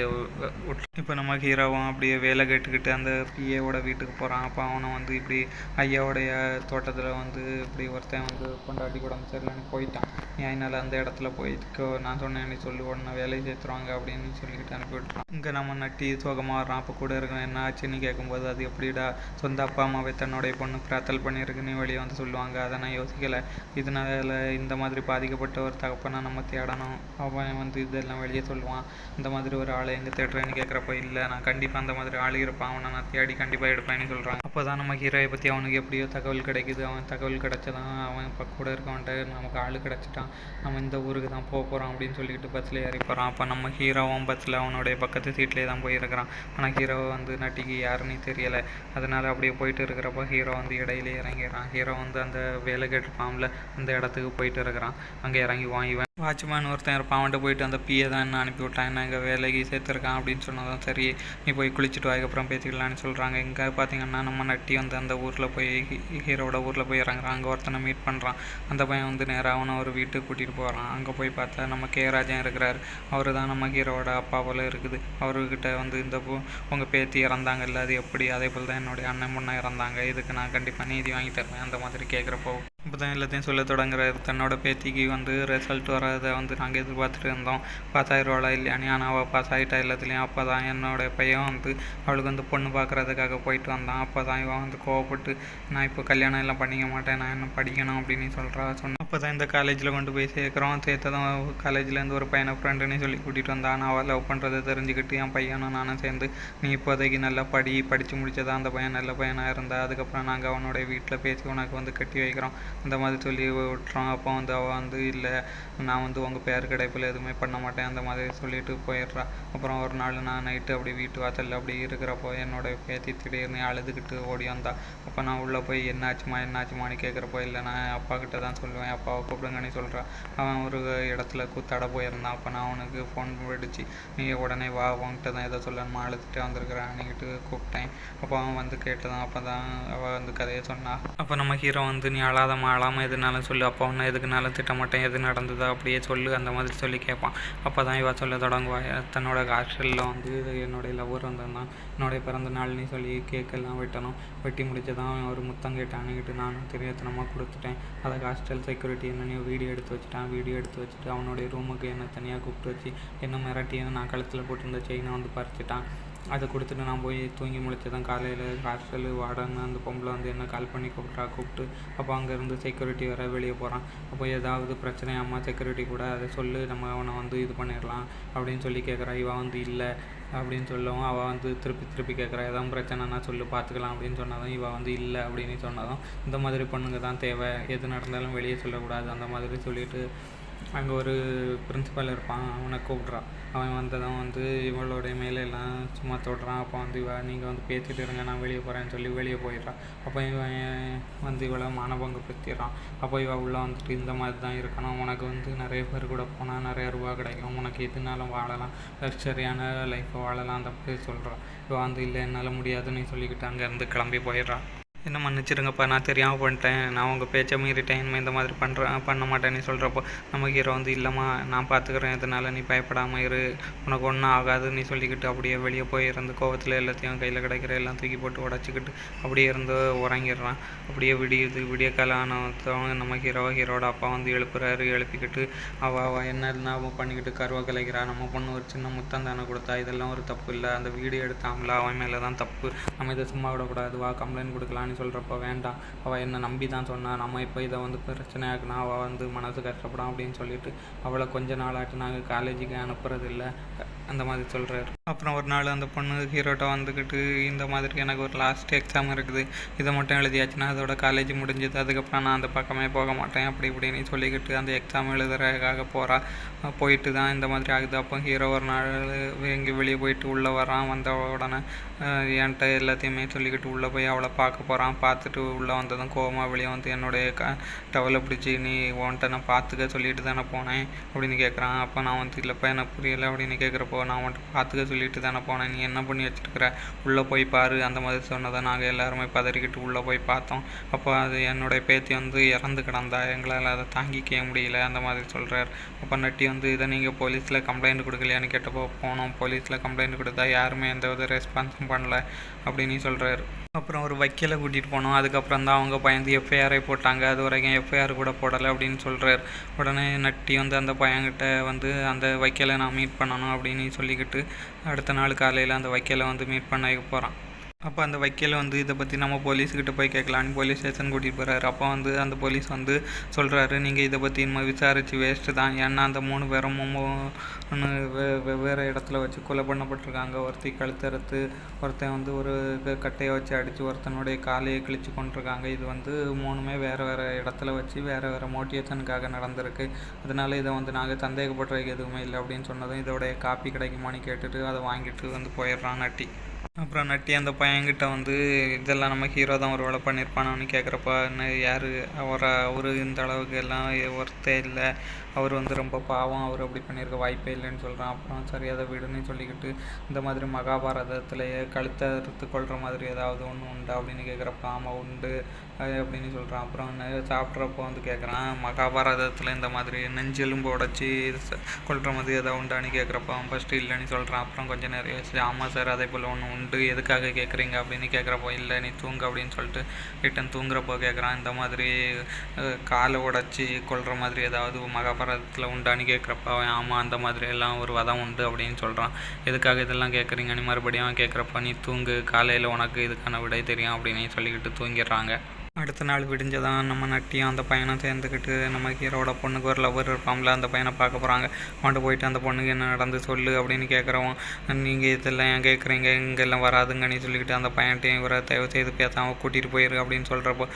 இப்போ நம்ம ஹீரோவும் அப்படியே வேலை கேட்டுக்கிட்டு அந்த ஐயாவோட வீட்டுக்கு போகிறான் அப்போ அவனை வந்து இப்படி ஐயாவுடைய தோட்டத்தில் வந்து இப்படி ஒருத்தன் எனக்கு பொண்டாட்டி கூட சரியில்லைன்னு போயிட்டான். நீ அதனால அந்த இடத்துல போயிட்டுக்கோ நான் சொன்னேன் நீ சொல்லி உடனே வேலையை சேர்த்துருவாங்க அப்படின்னு சொல்லிக்கிட்டு அனுப்பி இங்கே நம்ம நட்டி சோகமாக வர்றான். அப்போ கூட இருக்கணும் என்ன ஆச்சுன்னு கேட்கும்போது அது எப்படிடா? சொந்த அப்பா அம்மாவை தன்னுடைய பொண்ணு பிரார்த்தல் பண்ணியிருக்குன்னு வெளியே வந்து சொல்லுவாங்க. அதை நான் யோசிக்கலை. இதனால இந்த மாதிரி பாதிக்கப்பட்ட ஒரு தகப்பனை நம்ம தேடணும். அவன் வந்து இதெல்லாம் வெளியே சொல்லுவான். இந்த மாதிரி ஒரு ஆளை எங்கே தேடுறேன்னு கேட்குறப்ப இல்லை நான் கண்டிப்பாக அந்த மாதிரி ஆள் இருப்பான். அவனை நான் தேடி கண்டிப்பாக எடுப்பேன்னு சொல்கிறான் அப்போ தான் நம்ம ஹீரோயை பற்றி அவனுக்கு எப்படியோ தகவல் கிடைக்குது. அவன் தகவல் கிடைச்சதான் அவன் இப்போ கூட இருக்கவன்ட்ட நமக்கு ஆள் கிடச்சிட்டான் நம்ம இந்த ஊருக்கு தான் போக போகிறோம் அப்படின்னு சொல்லிட்டு பஸ்ஸில் ஏறி போகிறான் அப்போ நம்ம ஹீரோவும் பஸ்ஸில் அவனுடைய பக்கத்து சீட்லேயே தான் போயிருக்கிறான். ஆனால் ஹீரோவை வந்து நட்டிக்கு யாருன்னு தெரியலை. அதனால் அப்படியே போயிட்டு இருக்கிறப்ப ஹீரோ வந்து இடையிலே இறங்கிடுறான். ஹீரோ வந்து அந்த வேலை கேட்டிருப்பான்ல அந்த இடத்துக்கு போயிட்டு இருக்கிறான். அங்கே இறங்கி வாங்கிவேன் வாட்ச்மேன் ஒருத்தன் இருப்பான். போயிட்டு அந்த பிஏ தான் என்ன அனுப்பி விட்டான். என்ன இங்கே வேலைக்கு சேர்த்துருக்கான் அப்படின்னு சொன்னதும் சரி நீ போய் குளிச்சுட்டு அதுக்கப்புறம் பேசிக்கலாம்னு சொல்கிறாங்க இங்கே பார்த்தீங்கன்னா நம்ம நட்டி வந்து அந்த ஊரில் போய் ஹீரோட ஹீரோவோட ஊரில் போய் இறங்குறான். அங்கே ஒருத்தனை மீட் பண்ணுறான் அந்த பையன் வந்து நேராக அவனை ஒரு வீட்டுக்கு கூட்டிகிட்டு போகிறான் அங்கே போய் பார்த்தா நம்ம கே ராஜன் இருக்கிறார். அவர் தான் நம்ம ஹீரோட அப்பா போல் இருக்குது. அவர்கிட்ட வந்து இந்த பூ உங்கள் பேத்தி இறந்தாங்கல்ல அது எப்படி? அதே போல் தான் என்னுடைய அண்ணன் முன்னே இறந்தாங்க. இதுக்கு நான் கண்டிப்பாக நீதி வாங்கி தருவேன். அந்த மாதிரி கேட்குறப்போ இப்போ தான் எல்லாத்தையும் சொல்ல தொடங்குறாரு. தன்னோட பேத்திக்கு வந்து ரிசல்ட் வராதை வந்து நாங்கள் எதிர்பார்த்துட்டு இருந்தோம். பாஸ் ஆயிடுவாளா இல்லையானே? ஆனால் அவள் பாஸ் ஆகிட்டா எல்லாத்துலேயும். அப்போ தான் என்னோட பையன் வந்து அவளுக்கு வந்து பொண்ணு பார்க்குறதுக்காக போயிட்டு வந்தான். அப்போ தான் இவன் வந்து கோவப்பட்டு நான் இப்போ கல்யாணம் எல்லாம் பண்ணிக்க மாட்டேன். நான் என்ன படிக்கணும்? அப்படின்னு சொல்கிறா சொன்னேன் அப்போ தான் இந்த காலேஜில் கொண்டு போய் சேர்க்குறோம். சேர்த்ததும் காலேஜ்லேருந்து ஒரு பையனை ஃப்ரெண்டுன்னு சொல்லி கூட்டிகிட்டு வந்தான் நான் அவள் லவ் பண்ணுறதை தெரிஞ்சுக்கிட்டு என் பையனும் நானும் சேர்ந்து நீ இப்போதைக்கு நல்லா படி. படித்து முடிச்சதா அந்த பையன் நல்ல பையனாக இருந்தா. அதுக்கப்புறம் நாங்கள் அவனுடைய வீட்டில் பேசி உனக்கு வந்து கட்டி வைக்கிறோம். அந்த மாதிரி சொல்லி விட்டுறான். அப்போ வந்து அவள் வந்து இல்லை நான் வந்து உங்கள் பேர் கிடைப்பில் எதுவுமே பண்ண மாட்டேன். அந்த மாதிரி சொல்லிட்டு போயிடுறா. அப்புறம் ஒரு நாள் நான் நைட்டு அப்படி வீட்டு வாசலில் அப்படி இருக்கிறப்போ என்னோட பேத்தி திடீர்னு அழுதுகிட்டு ஓடி வந்தா. அப்போ நான் உள்ளே போய் என்னாச்சுமா என்னாச்சுமான்னு கேட்குறப்போ இல்லை நான் அப்பா கிட்ட தான் சொல்லுவேன். அப்பாவை கூப்பிடுங்கன்னு சொல்கிறான் அவன் ஒரு இடத்துல கூத்தாட போயிருந்தான். அப்போ நான் அவனுக்கு ஃபோன் பிடிச்சி நீ உடனே வா உன்கிட்ட தான் எதை சொல்லணுமா அழுதுகிட்டே வந்திருக்கிறேன் அன்னைக்கிட்டு கூப்பிட்டேன். அப்போ அவன் வந்து கேட்டதான். அப்போ தான் அவள் வந்து கதையை சொன்னா. அப்போ நம்ம ஹீரோ வந்து நீ அழாதமா அழாமல் எதுனாலும் சொல்லு அப்போ ஒன்று எதுக்குனாலும் திட்டமாட்டேன் எது நடந்ததோ அப்படியே சொல்லு அந்த மாதிரி சொல்லி கேட்பான். அப்போ தான் இவ சொல்ல தொடங்குவா. தன்னோட ஹாஸ்டலில் வந்து என்னுடைய லவ்வர் வந்திருந்தான் என்னுடைய பிறந்த நாள்னு சொல்லி கேக்கெல்லாம் வெட்டணும். வெட்டி முடிச்சதான் அவன் ஒரு முத்தம் கேட்டானுக்கிட்டு நானும் தெரியாத்தனமாக கொடுத்துட்டேன். அதை ஹாஸ்டல் செக்யூரிட்டி என்னென்ன வீடியோ எடுத்து வச்சுட்டான். வீடியோ எடுத்து வச்சுட்டு அவனுடைய ரூமுக்கு என்ன தனியாக கூப்பிட்டு வச்சு என்ன மிரட்டியும் நான் கழுத்தில் போட்டிருந்த செயினை வந்து பறிச்சிட்டான். அதை கொடுத்துட்டு நான் போய் தூங்கி முழிச்சதான் காலையில் ஹாஸ்டல் வார்டன் அந்த பொம்பளை வந்து என்ன கால் பண்ணி கூப்பிட்றா கூப்பிட்டு அப்போ அங்கேருந்து செக்யூரிட்டி வர வெளியே போகிறான் அப்போ ஏதாவது பிரச்சனை அம்மா செக்யூரிட்டி கூட அதை சொல்லு நம்ம அவனை வந்து இது பண்ணிடலாம் அப்படின்னு சொல்லி கேட்குறா இவன் வந்து இல்லை அப்படின்னு சொல்லவும் அவள் வந்து திருப்பி திருப்பி கேட்குறா எதாவது பிரச்சனைனா சொல்லு பார்த்துக்கலாம் அப்படின்னு சொன்னதும் இவள் வந்து இல்லை அப்படின்னு சொன்னதும் இந்த மாதிரி பொண்ணுங்க தான் தேவை. எது நடந்தாலும் வெளியே சொல்லக்கூடாது. அந்த மாதிரி சொல்லிட்டு அங்கே ஒரு பிரின்சிபல் இருப்பான் அவனை கூப்பிட்றான் அவன் வந்ததும் வந்து இவளுடைய மேலே எல்லாம் சும்மா தொடுறான். அப்போ வந்து இவ நீங்கள் வந்து பேசிட்டு இருங்க நான் வெளியே போகிறேன்னு சொல்லி வெளியே போயிடுறான். அப்போ இவன் வந்து இவளை மானபங்கப்படுத்திடுறான் அப்போ இவள் உள்ளே வந்துட்டு இந்த மாதிரி தான் இருக்கணும். உனக்கு வந்து நிறைய பேர் கூட போனால் நிறைய ரூபா கிடைக்கும். உனக்கு எதுனாலும் வாழலாம். லக்ஸரியான லைஃப்பை வாழலாம். அந்த மாதிரி சொல்கிறான் இவள் வந்து இல்லை என்னால் முடியாதுன்னு சொல்லிக்கிட்டு அங்கேருந்து கிளம்பி போயிடுறான். என்ன மன்னிச்சிருங்கப்பா நான் தெரியாமல் பண்ணிட்டேன். நான் உங்கள் பேச்சை மீறிட்டேன். இனிமேல் இந்த மாதிரி பண்ணுறேன் பண்ண மாட்டேன்னு சொல்கிறப்போ நம்ம ஹீரோ வந்து இல்லைம்மா நான் பார்த்துக்கிறேன் இதனால் நீ பயப்படாமல் இரு. உனக்கு ஒன்றும் ஆகாது. நீ சொல்லிக்கிட்டு அப்படியே வெளியே போய் இருந்து கோவத்தில் எல்லாத்தையும் கையில் கிடைக்கிற எல்லாம் தூக்கி போட்டு உடச்சிக்கிட்டு அப்படியே இருந்து உறங்கிடுறான். அப்படியே விடியுது. விடிய காலம் நம்ம ஹீரோ ஹீரோட அப்பா வந்து எழுப்புறாரு. எழுப்பிக்கிட்டு அவள் அவள் என்ன பண்ணிக்கிட்டு கருவா கலைக்கிறா. நம்ம பொண்ணு ஒரு சின்ன முத்தம் தானே கொடுத்தா. இதெல்லாம் ஒரு தப்பு இல்லை. அந்த வீடியோ எடுத்தாங்களா அவன் மேலே தான் தப்பு. நம்ம இதை சும்மா விடக்கூடாது. வா கம்ப்ளைண்ட் கொடுக்கலான்னு சொல்கிறப்ப வேண்டாம். அவள் என்னை நம்பி தான் சொன்னா நம்ம இப்போ இதை வந்து பிரச்சனையாக்குனா அவள் வந்து மனசு கஷ்டப்படும் அப்படின்னு சொல்லிட்டு அவளை கொஞ்ச நாள் ஆட்டு நாங்கள் காலேஜுக்கு அனுப்புறதில்லை. அந்த மாதிரி சொல்கிறாரு அப்புறம் ஒரு நாள் அந்த பொண்ணு ஹீரோட்ட வந்துக்கிட்டு இந்த மாதிரி எனக்கு ஒரு லாஸ்ட் எக்ஸாம் இருக்குது. இதை மட்டும் எழுதியாச்சுன்னா அதோட காலேஜ் முடிஞ்சது. அதுக்கப்புறம் நான் அந்த பக்கமே போக மாட்டேன். அப்படி இப்படின்னு சொல்லிக்கிட்டு அந்த எக்ஸாம் எழுதுறதுக்காக போகிறா போயிட்டு தான் இந்த மாதிரி ஆகுது. அப்போ ஹீரோ ஒரு நாள் எங்கே வெளியே போயிட்டு உள்ளே வரான். வந்த உடனே என்கிட்ட எல்லாத்தையுமே சொல்லிக்கிட்டு உள்ளே போய் அவளை பார்க்க போகிறான் பார்த்துட்டு உள்ளே வந்ததும் கோவமாக வெளியே வந்து என்னுடைய க டவலை பிடிச்சி நீ உன்கிட்ட நான் பார்த்துக்க சொல்லிட்டு தானே போனேன்? அப்படின்னு கேட்குறான் அப்போ நான் வந்து இல்லைப்பா எனக்கு புரியலை அப்படின்னு கேட்குறப்போ நான் உன்ட்ட பார்த்துக்க சொல்லிட்டு தானே போனேன். நீ என்ன பண்ணி வச்சிருக்கிற? உள்ளே போய் பாரு. அந்த மாதிரி சொன்னதை நாங்கள் எல்லாருமே பதறிக்கிட்டு உள்ளே போய் பார்த்தோம். அப்போ அது என்னுடைய பேத்தி வந்து இறந்து கிடந்தா எங்களால் அதை தாங்கிக்க முடியல. அந்த மாதிரி சொல்கிறார் அப்போ நட்டி வந்து இதை நீங்கள் போலீஸில் கம்ப்ளைண்ட் கொடுக்கலையான்னு கேட்டப்போ போனோம். போலீஸில் கம்ப்ளைண்ட் கொடுத்தா யாருமே எந்த வித ரெஸ்பான்ஸும் பண்ணல. அப்படின்னு சொல்கிறார் அப்புறம் ஒரு வக்கீலை கூட்டிகிட்டு போனோம். அதுக்கப்புறம் தான் அவங்க பயந்து எஃப்ஐஆரை போட்டாங்க. அது வரைக்கும் எஃப்ஐஆர் கூட போடலை அப்படின்னு சொல்கிறார் உடனே நட்டி வந்து அந்த பையன்கிட்ட வந்து அந்த வக்கீலை நான் மீட் பண்ணணும் அப்படின்னு சொல்லிக்கிட்டு அடுத்த நாள் காலையில் அந்த வக்கீலை வந்து மீட் பண்ண போகிறான் அப்போ அந்த வக்கீல் வந்து இதை பற்றி நம்ம போலீஸ்கிட்ட போய் கேட்கலான்னு போலீஸ் ஸ்டேஷன் கூட்டிகிட்டு போகிறாரு அப்போ வந்து அந்த போலீஸ் வந்து சொல்கிறாரு நீங்கள் இதை பற்றி இனிமேல் விசாரித்து வேஸ்ட்டு தான். ஏன்னா அந்த மூணு பேரும் மூணு வே வெவ்வேறு இடத்துல வச்சு கொலை பண்ணப்பட்டிருக்காங்க. ஒருத்தி கழுத்தறுத்து ஒருத்தன் வந்து ஒரு கட்டையை வச்சு அடித்து ஒருத்தனுடைய காலையை கிழிச்சு கொண்டிருக்காங்க. இது வந்து மூணுமே வேறு வேறு இடத்துல வச்சு வேறு வேறு மோட்டிவேஷனுக்காக நடந்திருக்கு. அதனால இதை வந்து நாங்கள் சந்தேகப்படுறதுக்கு எதுவுமே இல்லை அப்படின்னு சொன்னதும் இதோடைய காப்பி கிடைக்குமான்னு கேட்டுட்டு அதை வாங்கிட்டு வந்து போயிடுறான் நட்டி. அப்புறம் நட்டி அந்த பையன்கிட்ட வந்து இதெல்லாம் நம்ம ஹீரோ தான் ஒரு வேலை பண்ணியிருப்பானு கேட்குறப்ப என்ன யார்? அவரை? அவர் இந்த அளவுக்கு எல்லாம் ஒர்த்தே இல்லை. அவர் வந்து ரொம்ப பாவம். அவர் அப்படி பண்ணியிருக்க வாய்ப்பே இல்லைன்னு சொல்கிறான் அப்புறம் சரி அதை விடுன்னு சொல்லிக்கிட்டு இந்த மாதிரி மகாபாரதத்திலேயே கழுத்தை அறுத்து கொள்கிற மாதிரி ஏதாவது ஒன்று உண்டா? அப்படின்னு கேட்குறப்ப ஆமாம் உண்டு. அது அப்படின்னு சொல்கிறான் அப்புறம் நிறைய சாப்பிட்றப்போ வந்து கேட்குறான் மகாபாரதத்தில் இந்த மாதிரி நெஞ்செலும்பு உடச்சி கொள்கிற மாதிரி எதாவது உண்டான்னு கேட்குறப்ப அவன் ஃபஸ்ட்டு இல்லைன்னு சொல்கிறான் அப்புறம் கொஞ்சம் நிறைய ஆமாம் சார் அதே போல் ஒன்று உண்டு. எதுக்காக கேட்குறீங்க அப்படின்னு கேட்குறப்போ இல்லை நீ தூங்கு அப்படின்னு சொல்லிட்டு ரிட்டன் தூங்குறப்போ கேட்குறான் இந்த மாதிரி காலை உடச்சி கொள்கிற மாதிரி ஏதாவது மகாபாரதத்தில் உண்டான்னு கேட்குறப்ப அவன் ஆமாம் அந்த மாதிரி எல்லாம் ஒரு வதம் உண்டு அப்படின்னு சொல்கிறான் எதுக்காக இதெல்லாம் கேட்குறீங்கன்னு மறுபடியும் அவன் கேட்குறப்ப நீ தூங்கு காலையில் உனக்கு இதுக்கான விடை தெரியும் அப்படின்னு சொல்லிக்கிட்டு தூங்கிடுறாங்க. அடுத்த நாள் விடிஞ்சதான் நம்ம நட்டியும் அந்த பையனும் சேர்ந்துக்கிட்டு நம்ம ஹீரோட பொண்ணுக்கு ஒரு லவ்வர் இருப்பாங்கள அந்த பையனை பார்க்க போகிறாங்க அவன்கிட்ட போயிட்டு அந்த பொண்ணுக்கு என்ன நடந்து சொல்லு அப்படின்னு கேட்குறவன் நீங்கள் இதெல்லாம் ஏன் கேட்குறீங்க இங்கெல்லாம் வராதுங்கன்னு சொல்லிக்கிட்டு அந்த பையன்ட்டையும் இவரை தயவு செய்து பேசாமல் கூட்டிகிட்டு போயிரு அப்படின்னு சொல்கிறப்போ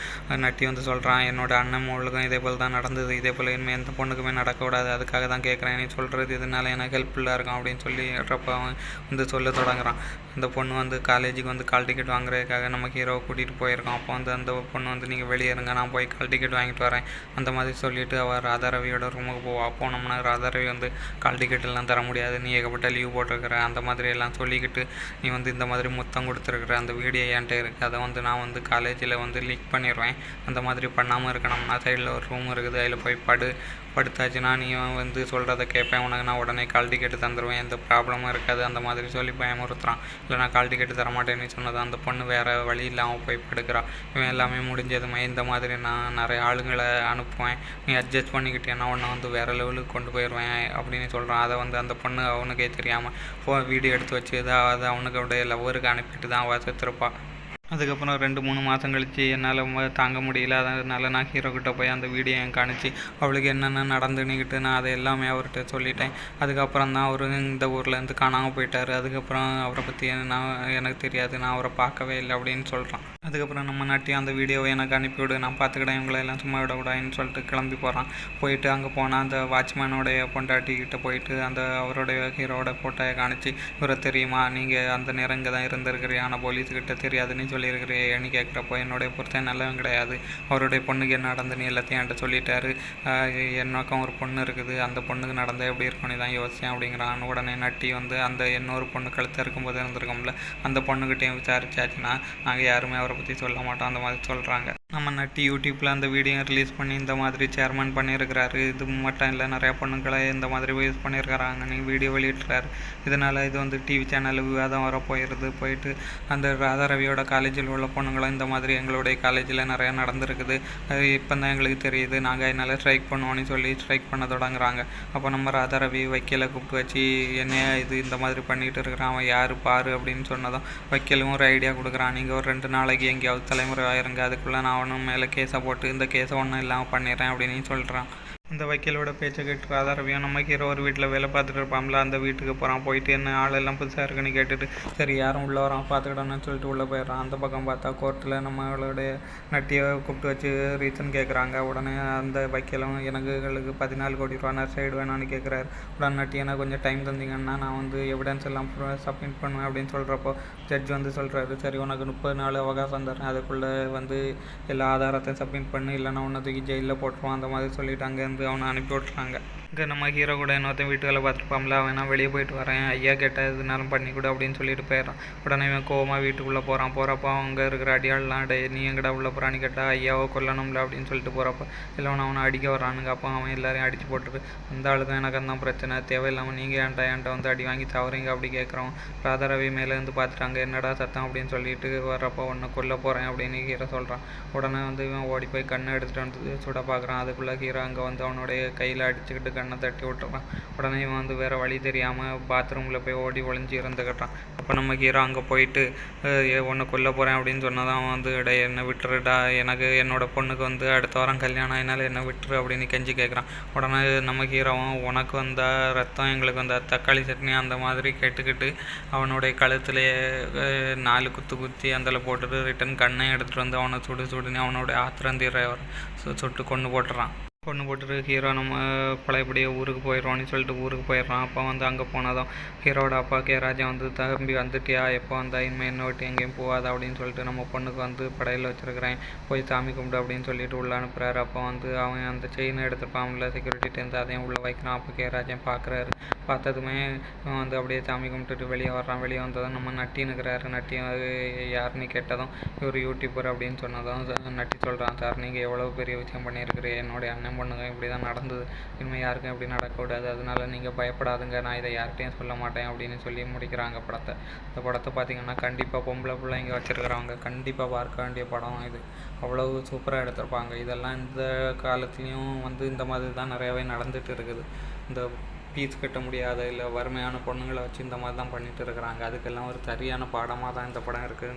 நட்டி வந்து சொல்கிறான் என்னோட அண்ணன் மகளுக்கும் இதே போல் தான் நடந்தது. இதே போல் இனிமேல் எந்த பொண்ணுக்குமே நடக்கக்கூடாது அதுக்காக தான் கேட்குறேன் நீ சொல்கிறது இதனால எனக்கு ஹெல்ப்ஃபுல்லாக இருக்கும் அப்படின்னு சொல்லிடுறப்ப அவன் வந்து சொல்ல தொடங்குறான். அந்த பொண்ணு வந்து காலேஜுக்கு வந்து கால் டிக்கெட் வாங்குறதுக்காக நம்ம ஹீரோவை கூட்டிகிட்டு போயிருக்கோம். அப்போ வந்து அந்த பொண்ணு வந்து நீங்கள் வெளியே இருங்க. நான் போய் கால் டிக்கெட் வாங்கிட்டு வரேன். அந்த மாதிரி சொல்லிவிட்டு அவள் ராதா ரவியோட ரூமுக்கு போவா. போனோம்னா ராதா ரவி வந்து கால் டிக்கெட் எல்லாம் தர முடியாது. நீ ஏகப்பட்ட லீவ் போட்டிருக்கிற. அந்த மாதிரி எல்லாம் சொல்லிக்கிட்டு நீ வந்து இந்த மாதிரி முத்தம் கொடுத்துருக்குற. அந்த வீடியோ என்கிட்ட இருக்குது அதை வந்து நான் வந்து காலேஜில் வந்து லீக் பண்ணிடுவேன் அந்த மாதிரி பண்ணாமல் இருக்கணும்னா சைடில் ஒரு ரூம் இருக்குது. அதில் போய் படு. படுத்தாச்சுன்னா நீ வந்து சொல்கிறத கேட்பேன். உனக்கு நான் உடனே கால் டிக்கெட்டு தந்துடுவேன் எந்த ப்ராப்ளமும் இருக்காது. அந்த மாதிரி சொல்லி பயமுறுத்துறான். இல்லை நான் கால் டிக்கெட்டு தரமாட்டேன்னு சொன்னது அந்த பொண்ணு வேறு வழி இல்லாமல் போய் படுக்கிறான் இவன் எல்லாமே முடிஞ்சதுமே இந்த மாதிரி நான் நிறைய ஆளுங்களை அனுப்புவேன். நீ அட்ஜஸ்ட் பண்ணிக்கிட்டேன்னா உன்னை வந்து வேறு லெவலுக்கு கொண்டு போயிடுவேன் அப்படின்னு சொல்கிறான் அதை வந்து அந்த பொண்ணு அவனுக்கே தெரியாமல் ஃபோ வீடியோ எடுத்து வச்சு இதை அதை அவனுக்கு அப்படியே லவ்வருக்கு அனுப்பிட்டு தான் அவள் அதுக்கப்புறம் ரெண்டு மூணு மாதம் கழித்து என்னால் தாங்க முடியல. அதனால் நான் ஹீரோ கிட்ட போய் அந்த வீடியோ என் காணிச்சு அவளுக்கு என்னென்ன நடந்துன்னுக்கிட்டு நான் அதை எல்லாமே அவர்கிட்ட சொல்லிட்டேன். அதுக்கப்புறம் தான் அவர் இந்த ஊர்லேருந்து காணாமல் போயிட்டார். அதுக்கப்புறம் அவரை பற்றி நான் எனக்கு தெரியாது. நான் அவரை பார்க்கவே இல்லை அப்படின்னு சொல்கிறான் அதுக்கப்புறம் நம்ம நாட்டி அந்த வீடியோவை எனக்கு அனுப்பிவிடு நான் பார்த்துக்கிட்டேன் இவங்களை எல்லாம் சும்மா விடக்கூடாதுன்னு சொல்லிட்டு கிளம்பி போகிறான் போயிட்டு அங்கே போனால் அந்த வாட்ச்மேனோடைய பொண்டாட்டிக்கிட்ட போயிட்டு அந்த அவருடைய ஹீரோட ஃபோட்டோயை காணிச்சு இவரை தெரியுமா? நீங்கள் அந்த நேரம் இங்கே தான் இருந்திருக்கிறீங்க ஆனால் போலீஸ்கிட்ட தெரியாதுன்னு சொல்லியிருக்கிறேன்னு கேட்குறப்போ என்னுடைய புருஷன் நல்லவன் கிடையாது. அவருடைய பொண்ணுக்கு என்ன நடந்துன்னு எல்லாத்தையும் என்கிட்ட சொல்லிட்டாரு. என்னக்கும் ஒரு பொண்ணு இருக்குது. அந்த பொண்ணுக்கு நடந்தால் எப்படி இருக்கும்னு தான் யோசிச்சேன் அப்படிங்கிறான். உடனே நட்டி வந்து அந்த இன்னொரு பொண்ணு கழுத்து இருக்கும்போது இருந்திருக்கோம்ல அந்த பொண்ணுக்கிட்டையும் விசாரிச்சாச்சுன்னா நாங்கள் யாருமே அவரை பற்றி சொல்ல மாட்டோம் அந்த மாதிரி சொல்கிறாங்க நம்ம நட்டி யூடியூப்பில் அந்த வீடியோ ரிலீஸ் பண்ணி இந்த மாதிரி சேர்மன் பண்ணியிருக்கிறாரு இது மட்டும் இல்லை நிறையா பொண்ணுங்களை இந்த மாதிரி யூஸ் பண்ணியிருக்கிறாங்க நீ வீடியோ வெளியிட்டுறாரு. இதனால் இது வந்து டிவி சேனல் விவாதம் வர போயிடுது போயிட்டு அந்த ராதா ரவியோட காலேஜில் உள்ள பொண்ணுங்களும் இந்த மாதிரி எங்களுடைய காலேஜில் நிறையா நடந்திருக்குது. அது இப்போ தான் எங்களுக்கு தெரியுது. நாங்கள் அதனால் ஸ்ட்ரைக் பண்ணுவோன்னு சொல்லி ஸ்ட்ரைக் பண்ண தொடங்குறாங்க அப்போ நம்ம ராதா ரவி வக்கீலை கூப்பிட்டு வச்சு என்னையா இது இந்த மாதிரி பண்ணிகிட்டு இருக்கிறான்? அவன் யார்? பாரு அப்படின்னு சொன்னதும் வக்கீலும் ஒரு ஐடியா கொடுக்குறான். நீங்கள் ஒரு ரெண்டு நாளைக்கு எங்கேயாவது தலைமுறை ஆயிருங்க. அதுக்குள்ளே நான் அவனும் மேலே கேஸை போட்டு இந்த கேஸை ஒன்றும் இல்லாமல் பண்ணிடுறேன் அப்படின்னு சொல்கிறான் இந்த வக்கீலோட பேச்சை கேட்டு ராதா ரவியும் நம்ம ஹீரோ ஒரு வீட்டில் வேலை பார்த்துட்டு இருப்பாம்ல அந்த வீட்டுக்கு போகிறான் போயிட்டு என்ன ஆளெல்லாம் புதுசாக இருக்குன்னு கேட்டுட்டு சரி யாரும் உள்ளே வரான் பார்த்துக்கிட்டோன்னு சொல்லிட்டு உள்ளே போயிடுறான். அந்த பக்கம் பார்த்தா கோர்ட்டில் நம்மளுடைய நட்டியை கூப்பிட்டு வச்சு ரீசன் கேட்குறாங்க உடனே அந்த வக்கீலும் எனக்குகளுக்கு பதினாலு கோடி ரூபா சைடு வேணான்னு கேட்குறாரு உடனே நட்டி எனக்கு கொஞ்சம் டைம் தந்தீங்கன்னா நான் வந்து எவிடன்ஸ் எல்லாம் சப்மிட் பண்ணுவேன் அப்படின்னு சொல்கிறப்போ ஜட்ஜ் வந்து சொல்கிறாரு சரி உனக்கு முப்பது நாள் அவகாசம் தரேன். அதுக்குள்ளே வந்து எல்லா ஆதாரத்தையும் சப்மிட் பண்ணு. இல்லைன்னா உன்னை தூக்கி ஜெயிலில் போட்டுருவோம் அந்த மாதிரி சொல்லிட்டு அங்கேருந்து அவனை அனுப்பி விட்றாங்க இங்கே நம்ம ஹீரோ கூட இன்னொருத்தன் வீட்டு வேலை பார்த்துருப்பான்ல அவன் நான் வெளியே போயிட்டு வரேன் ஐயா கேட்டால் எதுனாலும் பண்ணி கொடு அப்படின்னு சொல்லிட்டு போயிடுறான். உடனே இவன் கோவமாக வீட்டுக்குள்ளே போகிறான் போகிறப்போ அங்கே இருக்கிற அடியாளெலாம் டே நீ எங்கடா உள்ள போகிறான்னு கேட்டால் ஐயாவை கொல்லணும்ல அப்படின்னு சொல்லிட்டு போகிறப்ப இல்லை அவனை அவனை அடிக்க வரானுங்க அப்போ அவன் எல்லாரையும் அடிச்சு போட்டுட்டு அந்த ஆளுக்கும் எனக்கு தான் பிரச்சனை. தேவையில்லாமல் நீங்கள் ஏன்டா ஏன்ட்ட வந்து அடி வாங்கி தவறீங்க? அப்படி கேட்குறோம் ராதாரவி மேலேருந்து பார்த்துட்டாங்க என்னடா சத்தம்? அப்படின்னு சொல்லிட்டு வர்றப்போ உன்னை கொல்ல போகிறேன் அப்படின்னு ஹீரோ சொல்கிறான் உடனே வந்து இவன் ஓடி போய் கண்ணை எடுத்துகிட்டு வந்து சுட பார்க்குறான். அதுக்குள்ளே ஹீரோ அங்கே வந்து அவனுடைய கையில் அடிச்சுக்கிட்டு கண்ணை தட்டி விட்டுறான். உடனே இவன் வந்து வேறு வழி தெரியாமல் பாத்ரூமில் போய் ஓடி ஒளிஞ்சு இருந்துக்கிட்டான் அப்போ நம்ம ஹீரோ அங்கே போயிட்டு ஒன்று கொல்ல போகிறேன் அப்படின்னு சொன்னால் அவன் வந்து இட என்னை விட்டுருடா. எனக்கு என்னோட பொண்ணுக்கு வந்து அடுத்த வாரம் கல்யாணம் ஆயினால என்னை விட்டுரு அப்படின்னு கெஞ்சி கேட்குறான் உடனே நம்ம ஹீரோவும் உனக்கு வந்தால் ரத்தம் எங்களுக்கு வந்தால் தக்காளி சட்னி அந்த மாதிரி கேட்டுக்கிட்டு அவனுடைய கழுத்துலேயே நாலு குத்து குத்தி அதில் போட்டுட்டு ரிட்டன் கண்ணையும் எடுத்துகிட்டு வந்து அவனை சுடு சுடுன்னு அவனுடைய ஆத்திரந்தீர சுட்டு கொண்டு போட்டுறான். பொண்ணு போட்டுட்டு ஹீரோ நம்ம பழையபடியே ஊருக்கு போயிடுறோம்னு சொல்லிட்டு ஊருக்கு போயிடுறான். அப்போ வந்து அங்கே போனதும் ஹீரோட அப்பா கே ராஜா வந்து தம்பி வந்துட்டியா? எப்போ வந்தா? இனிமேல் என்ன விட்டு எங்கேயும் போகாத அப்படின்னு சொல்லிட்டு நம்ம பொண்ணுக்கு வந்து படையில் வச்சுருக்கிறேன். போய் சாமி கும்பிடு அப்படின்னு சொல்லிட்டு உள்ள அனுப்புகிறாரு அப்போ வந்து அவன் அந்த செயினை எடுத்துப்பான்ல செக்யூரிட்டிலேருந்து அதையும் உள்ளே வைக்கிறான். அப்போ கே. ராஜன் பார்க்குறாரு பார்த்ததுமே வந்து அப்படியே சாமி கும்பிட்டுட்டு வெளியே வர்றான். வெளியே வந்ததும் நம்ம நட்டின்னுக்கிறாரு நட்டி யாருன்னு கேட்டதும் இவர் யூடியூபர் அப்படின்னு சொன்னதும் நட்டி சொல்கிறான் சார் நீங்கள் எவ்வளோ பெரிய விஷயம் பண்ணியிருக்கிறீங்க? என்னுடைய அண்ணன் பொண்ணுங்க இப்படி தான் நடந்தது. இனிமேல் யாருக்கும் இப்படி நடக்கக்கூடாது. அதனால நீங்கள் பயப்படாதுங்க. நான் இதை யார்கிட்டையும் சொல்ல மாட்டேன் அப்படின்னு சொல்லி முடிக்கிறாங்க படத்தை. இந்த படத்தை பார்த்தீங்கன்னா கண்டிப்பாக பொம்பளை பிள்ளைங்க வச்சுருக்கிறவங்க கண்டிப்பாக பார்க்க வேண்டிய படம் இது. அவ்வளவு சூப்பராக எடுத்திருப்பாங்க. இதெல்லாம் இந்த காலத்துலேயும் வந்து இந்த மாதிரி தான் நிறையாவே நடந்துட்டு இருக்குது. இந்த ஃபீஸ் கட்ட முடியாத இல்லை வறுமையான பொண்ணுங்களை வச்சு இந்த மாதிரி தான் பண்ணிகிட்டு இருக்கிறாங்க. அதுக்கெல்லாம் ஒரு சரியான பாடமாக தான் இந்த படம் இருக்குது